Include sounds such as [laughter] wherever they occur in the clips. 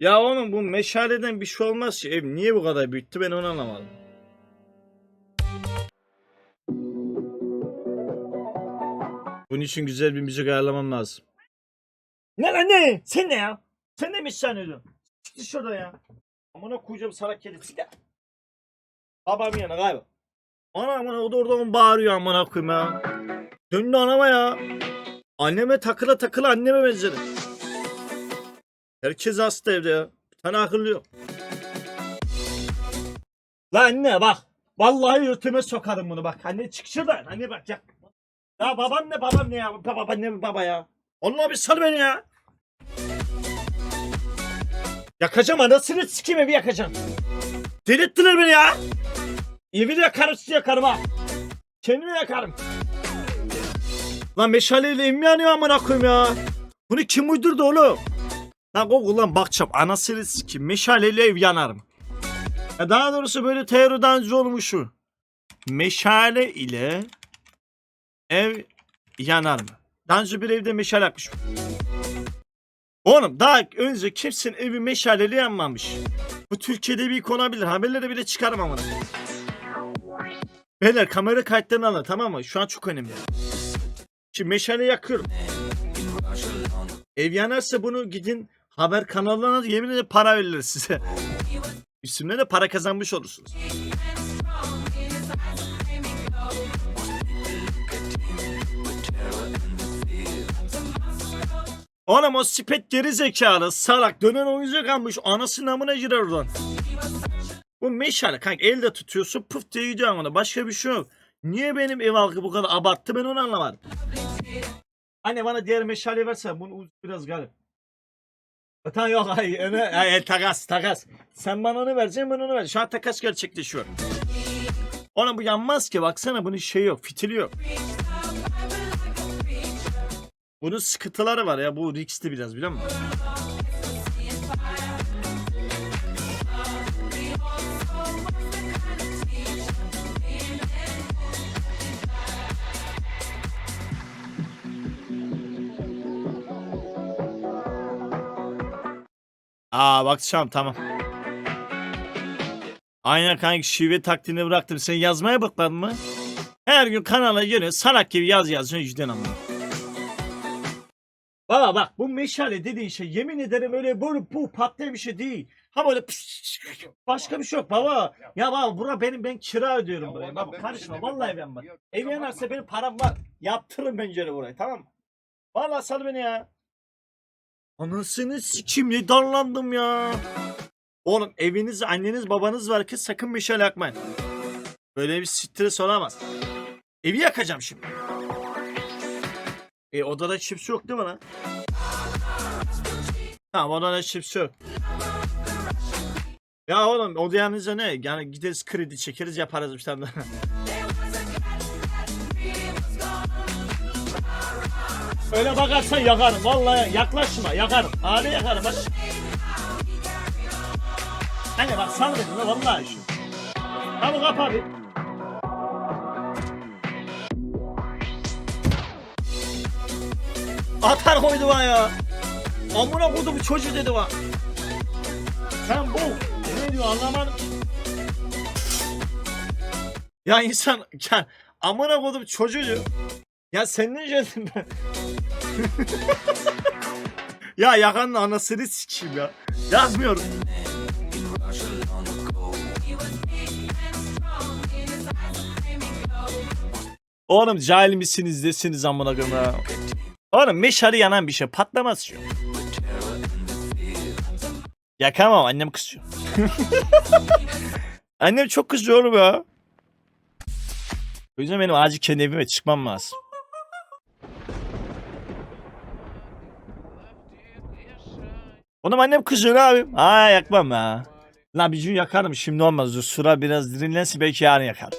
Ya oğlum bu meşaleden bir şey olmaz ki. Ev niye bu kadar büyüttü ben onu anlamadım. Bunun için güzel bir müzik ayarlamam lazım. Ne lan ne? Sen ne ya? Sen ne meşale ediyorsun? Çık şurada ya. Amına koyacağım salak kedisi gel. Babam yana kaybol. Ana amına o da oradan bağırıyor amına koyayım ya. Döndü anama ya. Anneme takıla takıla anneme benzedi. Herkes hasta evde ya. Bir tane akıllı yok. La anne bak. Vallahi yırtıma sokarım bunu bak. Anne çık şuradan. Anne bak ya. Ya baban ne babam ne ya? Baba baba ne baba ya? Allah bir sal beni ya. Yakacağım anasını sikeyim evi yakacağım. Delirttiler beni ya. Evi de yakarım sizi yakarım ha. Kendimi yakarım. Lan meşaleyle evim yanıyor amına koyayım ya. Bunu kim uydurdu oğlum? Lan Google lan bakacağım anasını sikeyim meşaleyle ev yanarım. Ya daha doğrusu böyle teoriden önce olmuş şu. Meşale ile ev yanar mı? Daha önce bir evde meşale yakmış. Oğlum daha önce kimsenin evi meşaleyle yanmamış. Bu Türkiye'de bir ilk olabilir. Haberlere bile çıkarım amına. Beyler kamera kayıtlarını alın tamam mı? Şu an çok önemli. Şimdi meşale yakıyorum. Ev yanarsa bunu gidin haber kanallarına yemin ederim para verirler size. [laughs] Üstüne de para kazanmış olursunuz. Oğlum o spet geri zekalı salak dönen oyuncak almış anasının amına girer oradan. Bu meşale kanka elde tutuyorsun pıf diye gidiyor ona başka bir şey yok. Niye benim ev halkı bu kadar abarttı ben onu anlamadım. Anne bana diğer meşale versen bunu biraz galip. Tamam yok hayır Ömer, hayır, takas takas. Sen bana onu vereceksin ben onu vereceğim. Şu an takas gerçekleşiyor. Ona bu yanmaz ki baksana bunun şey yok fitili yok. Bunun sıkıntıları var ya bu riskli biraz biliyor musun? Aa bakacağım tamam. Aynen kanka şive taktiğini bıraktım. Sen yazmaya bakmadın mı? Her gün kanala geliyor salak gibi yaz yazıyorsun yüzden ama. Baba bak bu meşale dediğin şey yemin ederim öyle böyle bu patlayan bir şey değil. Ha böyle başka bir şey yok baba. Ya baba bura benim ben kira ödüyorum buraya. Baba karışma vallahi ben bak. Ev yanarsa benim param var. Yaptırırım pencere burayı tamam mı? Vallahi sal beni ya. Anasını sikim ne darlandım ya. Oğlum eviniz anneniz babanız var ki sakın meşale yakmayın. Böyle bir stres olamaz. Evi yakacağım şimdi. E odada çips yok değil mi lan? Tamam odada çips yok. Ya oğlum odayanıza ne? Yani gideriz kredi çekeriz yaparız bir tane daha. Öyle bakarsan yakarım. Vallahi yaklaşma yakarım. Abi yakarım bak. Hani bak sal beni la vallahi şu. Tamam kap abi. Atar koydu bana ya. Amına koydu bu çocuğu dedi bana. Sen bu ne diyor anlamadım. Ya insan ya amına koydum çocuğu. Ya sen ne diyeceksin ben? [laughs] ya yakanın anasını sikeyim ya. Yazmıyorum. Oğlum cahil misiniz desiniz amına koyayım ya. Oğlum meşale yanan bir şey patlamaz şu. Yakamam annem kızıyor. [laughs] annem çok kızıyor oğlum ya. O yüzden benim acil kendi evime çıkmam lazım. Oğlum annem kızıyor abi. Aa yakmam ya. Lan bir gün yakarım şimdi olmaz. Dur sıra biraz dinlensin belki yarın gentlemen,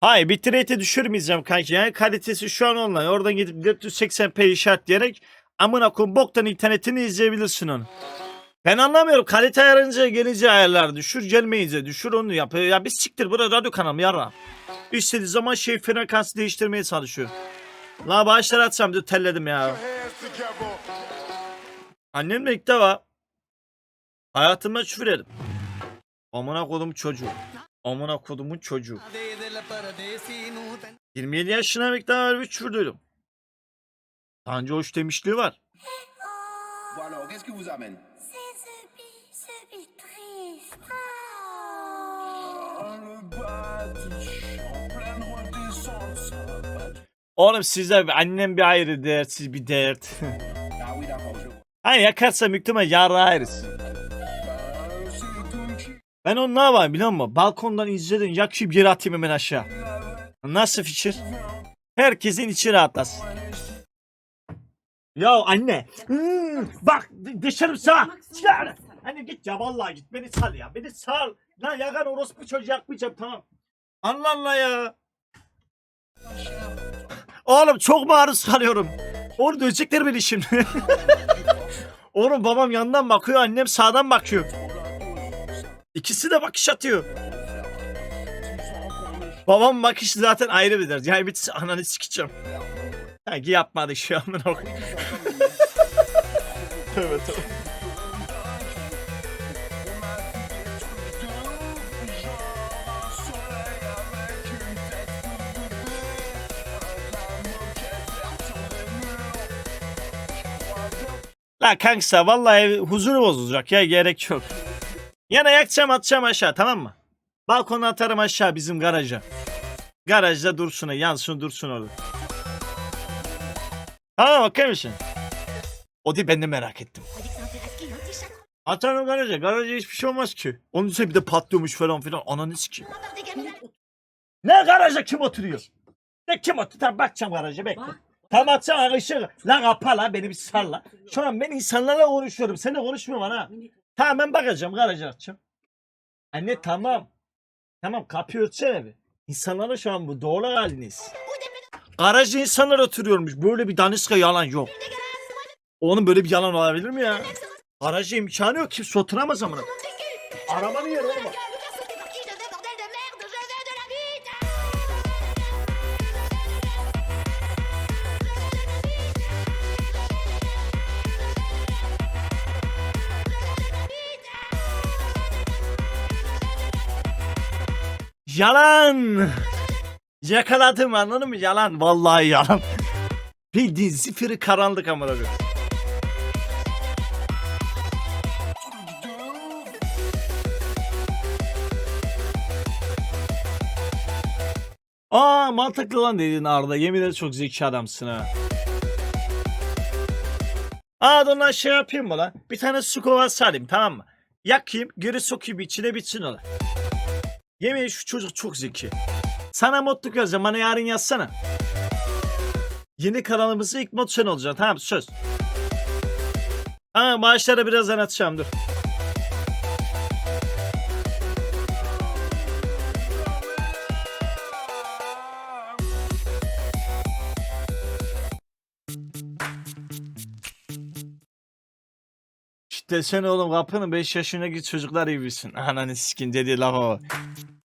Hayır bitrate'i düşürmeyeceğim kanki. Yani kalitesi şu an online. Oradan gidip 480p işaretleyerek amına koyayım boktan internetini izleyebilirsin onu. Ben anlamıyorum. Kalite ayarınca gelince ayarlar düşür gelmeyince düşür onu yap. Ya bir siktir burada radyo kanalı yarra. İstediği zaman şey frekansı değiştirmeye çalışıyor. La bağışları atsam dur telledim ya. Annemle ilk defa hayatımda küfür yedim. Amına kodumun çocuğu. Amına kodumun çocuğu. 27 yaşına ilk defa öyle bir küfür duydum. Önce hoş demişliği var. Alors, qu'est-ce que vous amène C'est ce bi, ce Oğlum size annem bir ayrı dert, siz bir dert. Ah oui, d'accord, je vois. [laughs] ha yakarsa muhtemelen yarra ayrız. Ben onu ne yapayım biliyor musun? Balkondan izledim yakışıp yere atayım hemen aşağı. Nasıl fikir? Herkesin içi rahatlasın. Ya anne. hmm, bak dışarı sağ. Çıkar. Anne git ya vallahi git beni sal ya. Beni sal. Lan yakan orospu çocuğu yakmayacağım tamam. Allah Allah ya. Oğlum çok maruz kalıyorum. Oğlum dövecekler beni şimdi. [laughs] Oğlum babam yandan bakıyor annem sağdan bakıyor. İkisi de bakış atıyor. Babam bakışı zaten ayrı bir dert. Yani bir ananı sikeceğim. Sanki yapmadık şu an. [laughs] tövbe tövbe. La kanksa vallahi huzuru bozulacak ya gerek yok. Yana yakacağım atacağım aşağı tamam mı? Balkona atarım aşağı bizim garaja. Garajda dursun yansın dursun orada. Tamam bakar mısın? O değil ben de merak ettim. Chaton Atarım garaja. Garaja hiçbir şey olmaz ki. Onun üstüne bir de patlıyormuş falan filan. Ananı gamins Ne garaja kim oturuyor? Ne kim oturuyor? Tamam bakacağım garaja bekle. Tamam atacağım arkadaşlar. Lan kapa la beni bir salla. Şu an ben insanlarla konuşuyorum. Seninle konuşmuyorum ana. Tamam ben bakacağım garaja atacağım. Anne tamam. Tamam kapıyı örtsene bir. İnsanlara şu an bu doğru haliniz. Garajda insanlar oturuyormuş. Böyle bir daniska yalan yok. Onun böyle bir yalan olabilir mi ya? Garajda imkanı yok. Kimse oturamaz amına. Arabanın yeri oğlum. Yalan. Yakaladım anladın mı? Yalan. Vallahi yalan. Bildiğin zifiri karanlık amına koyayım. Aa mantıklı lan dedin Arda. Yemin ederim çok zeki adamsın ha. Aa lan şey yapayım mı lan? Bir tane su kovası alayım tamam mı? Yakayım geri sokayım içine bitsin ola. Ederim şu çocuk çok zeki. Sana modluk yazacağım bana yarın yazsana. Yeni kanalımızda ilk mod sen olacaksın tamam söz. Ha maaşlara birazdan atacağım dur. Sen oğlum kapının 5 yaşındaki çocuklar gibisin. Ananı sikin dedi lafa bak.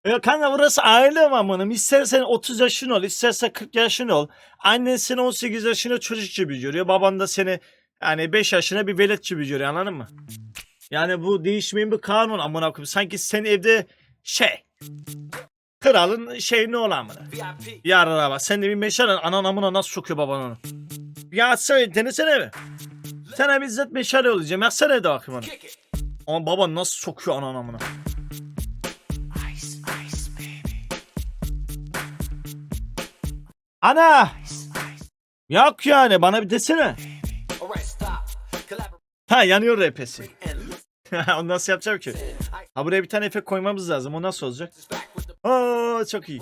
Ya kanka burası aile amınım. İstersen 30 yaşın ol, istersen 40 yaşın ol. Annen seni 18 yaşında çocuk gibi görüyor. Baban da seni yani 5 yaşına bir velet gibi görüyor anladın mı? Yani bu değişmeyen bir kanun amına koyayım. Sanki sen evde şey kralın şey ne olan amına. Yarın bak sen de bir meşale anan amına nasıl sokuyor baban onu. Ya sen denesene mi? Sana bizzat meşale olacağım. Yaksana evde bakayım onu. Ama baba nasıl sokuyor anan amına. Ana! Yok yani bana bir desene. Ha yanıyor RP'si. [laughs] Onu nasıl yapacağım ki? Ha buraya bir tane efekt koymamız lazım. O nasıl olacak? Oo çok iyi.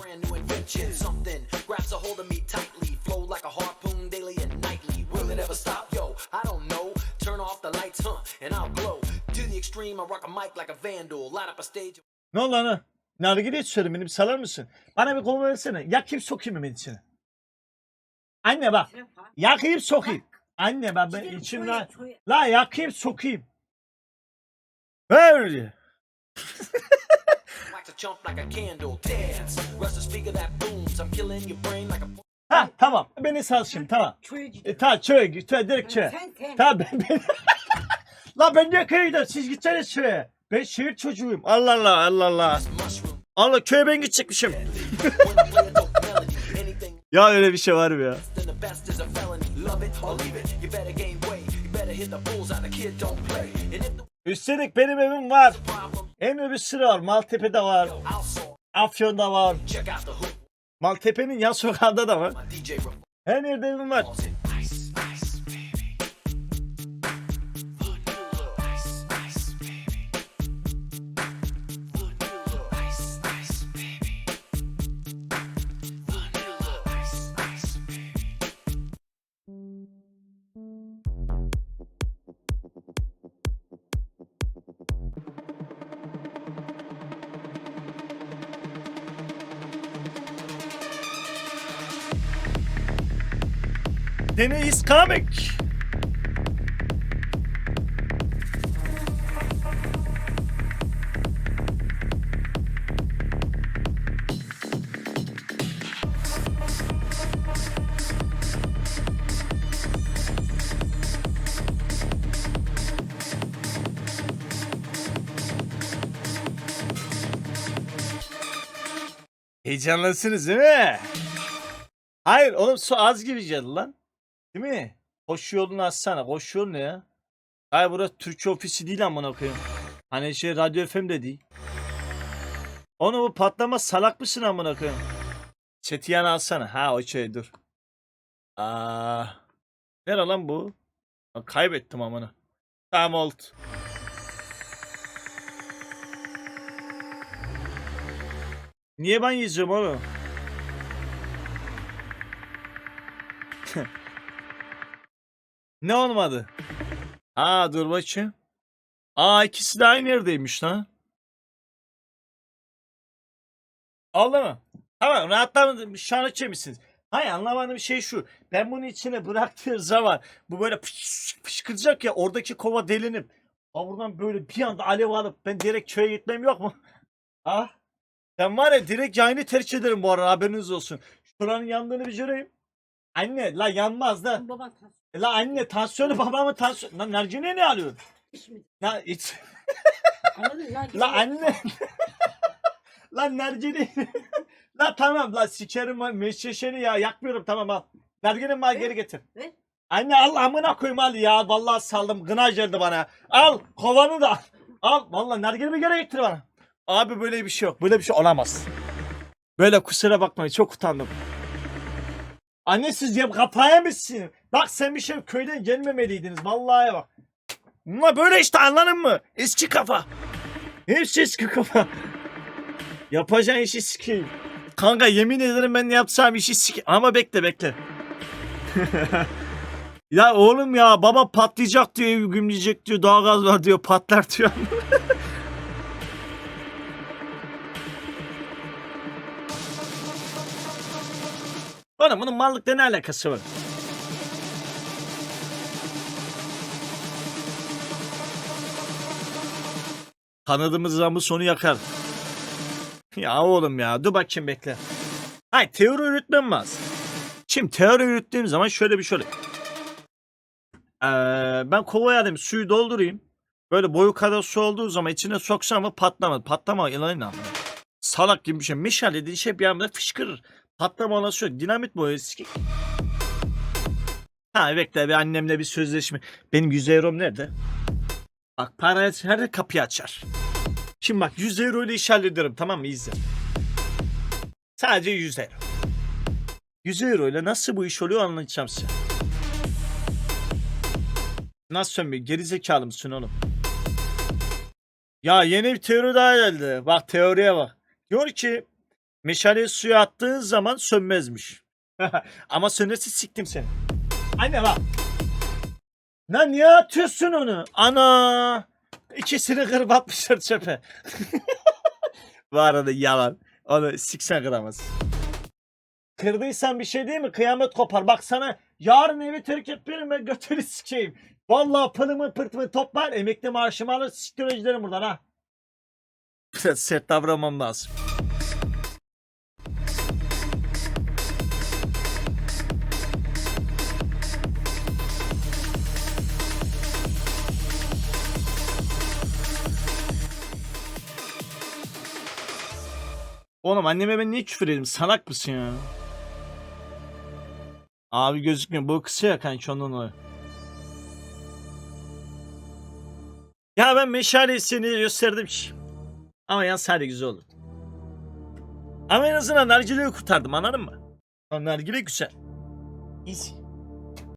Extreme, I rock a mic like a vandal. Light up a stage. Ne oldu ana? Nargile içiyorum beni bir salar mısın? Bana bir kol versene. Yakayım sokayım hemen içine. Anne bak. Yakayım sokayım. Anne bak ben içimden. La yakayım sokayım. Böyle. [laughs] Ha tamam. beni sal şimdi tamam. E, köye git. Tamam, direkt sen. Tamam ben, ben... [laughs] Lan ben niye gidiyorum? Siz gitseniz köye. Ben şehir çocuğuyum. Allah Allah Allah Allah. Allah köye ben gidecekmişim. [laughs] Ya öyle bir şey var mı ya? Üstelik benim evim var. Hem bir sürü var. Maltepe'de var. Afyon'da var. Maltepe'nin yan sokağında da var. Her yerde evim var. Dene is coming. Heyecanlısınız değil mi? Hayır oğlum su az gibi geldi lan. Değil mi? Koşu yolunu açsana. Koşu yolu ne ya? Hayır burası Türkçe ofisi değil amına koyayım. Hani şey Radyo FM de değil. Onu bu patlama salak mısın amına koyayım? Çetiyan alsana. Ha o şey dur. Aa. Nere lan bu? Lan kaybettim amına. Tamam oldu. Niye ben yazıyorum oğlum? [laughs] Ne olmadı? Aa dur bakayım. Aa ikisi de aynı yerdeymiş lan. Oldu mu? Tamam rahatlamadın. Şu an açamışsınız. Hayır anlamadığım şey şu. Ben bunu içine bıraktığım zaman bu böyle fış, fışkıracak ya oradaki kova delinip Aa buradan böyle bir anda alev alıp ben direkt köye gitmem yok mu? [laughs] Ah. Ben var ya direkt yayını tercih ederim bu arada haberiniz olsun. Şuranın yandığını bir göreyim. Anne la yanmaz da. E La anne tansiyonu [laughs] babamın tansiyon. Lan nargile ne alıyorsun? La iç. [laughs] Anladın mı? Lan, La anne. [laughs] Lan nargile. la tamam la sikerim meşeşeni ya yakmıyorum tamam al. Nargile bana geri getir. Ver. Anne al amına koyayım al ya. Vallahi saldım gına geldi bana. Al kovanı da al. Al vallahi nargilemi geri getir bana. Abi böyle bir şey yok. Böyle bir şey olamaz. Böyle kusura bakmayın çok utandım. Anne siz ya kafaya mısın? Bak sen bir şey köyden gelmemeliydiniz. Vallahi bak. Ama böyle işte anladın mı? Eski kafa. Hepsi eski kafa. Yapacağın işi sikeyim. Kanka yemin ederim ben yapsam işi sikeyim. Ama bekle bekle. [laughs] ya oğlum ya baba patlayacak diyor evi gümleyecek diyor daha gaz var diyor patlar diyor. [laughs] Oğlum bunun mallıkla ne alakası var? Kanadımız zamı sonu yakar. Ya oğlum ya dur bakayım bekle. Hayır teori yürütmem lazım. Şimdi teori yürüttüğüm zaman şöyle bir şöyle. Ee, ben kovaya alayım suyu doldurayım. Böyle boyu kadar su olduğu zaman içine soksam mı patlamadı. Patlama yalan inanma. Salak gibi bir şey. Meşale dediğin şey bir anda fışkırır. Patlama olası yok. Dinamit bu eski. Ha bekle bir annemle bir sözleşme. Benim 100 eurom nerede? Bak para her kapıyı açar. Şimdi bak 100 euro ile iş hallederim tamam mı? İzle. Sadece 100 euro. 100 euro ile nasıl bu iş oluyor anlatacağım size. Nasıl sönmüyor? Gerizekalı mısın oğlum? Ya yeni bir teori daha geldi. Bak teoriye bak. Diyor ki meşaleyi suya attığın zaman sönmezmiş. [laughs] Ama sönerse siktim seni. Anne bak. Lan niye atıyorsun onu? Ana. İkisini kırıp atmışlar çöpe. [laughs] Bu arada yalan. Onu siksen kıramaz. Kırdıysan bir şey değil mi? Kıyamet kopar. Bak sana yarın evi terk etmeyelim ben götünü sikeyim. Vallahi pılımı pırtımı toplar emekli maaşımı alır siktir buradan ha. Biraz [laughs] sert davranmam lazım. Oğlum anneme ben niye küfür edeyim? Salak mısın ya? Abi gözükmüyor. Bu kısa ya kanki ondan o. Ya ben meşaleyi seni gösterdim ki. Ama yan sadece güzel olur. Ama en azından nargileyi kurtardım anladın mı? Nargile güzel. Easy.